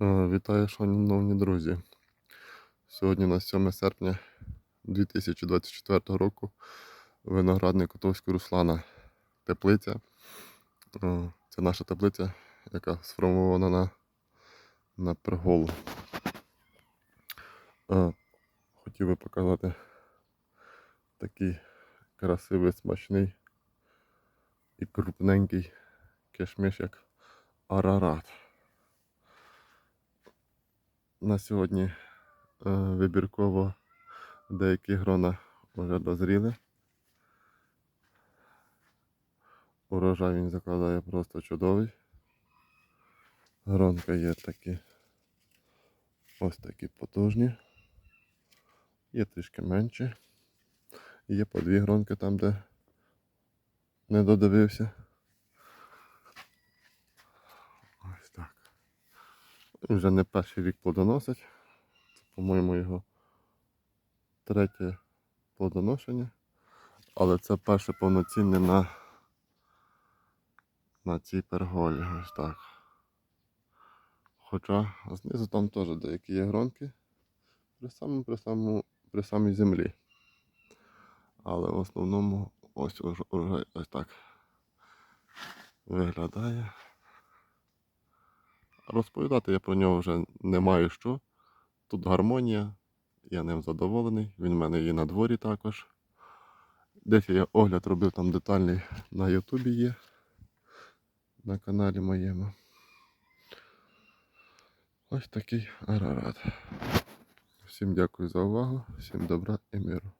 Е, Вітаю, шановні друзі. Сьогодні у нас 7 серпня 2024 року. Виноградник Котовського Руслана теплиця. Е, Це наша теплиця, яка сформована на, на перголу. Е, Хотів би показати такий красивий, смачний і крупненький кишмиш, як арарат. На сьогодні е, вибірково деякі грона вже дозріли. Урожай він закладає просто чудовий. Гронка є такі ось такі потужні. Є трішки менші. Є по дві гронки там, де не додивився. Ось так. Він вже не перший рік плодоносить. Це, по-моєму, його третє плодоношення. Але це перше повноцінне на, на цій перголі. Ось так. Хоча знизу там теж деякі є гронки при самому, при самому, при самій землі. Але в основному ось урожай ось так виглядає. Розповідати я про нього вже не маю що. Тут гармонія, я ним задоволений, він в мене є на дворі також. Десь я огляд робив там детальний на Ютубі є, на каналі моєму. Ось такий арарат. Всім дякую за увагу, всім добра і миру.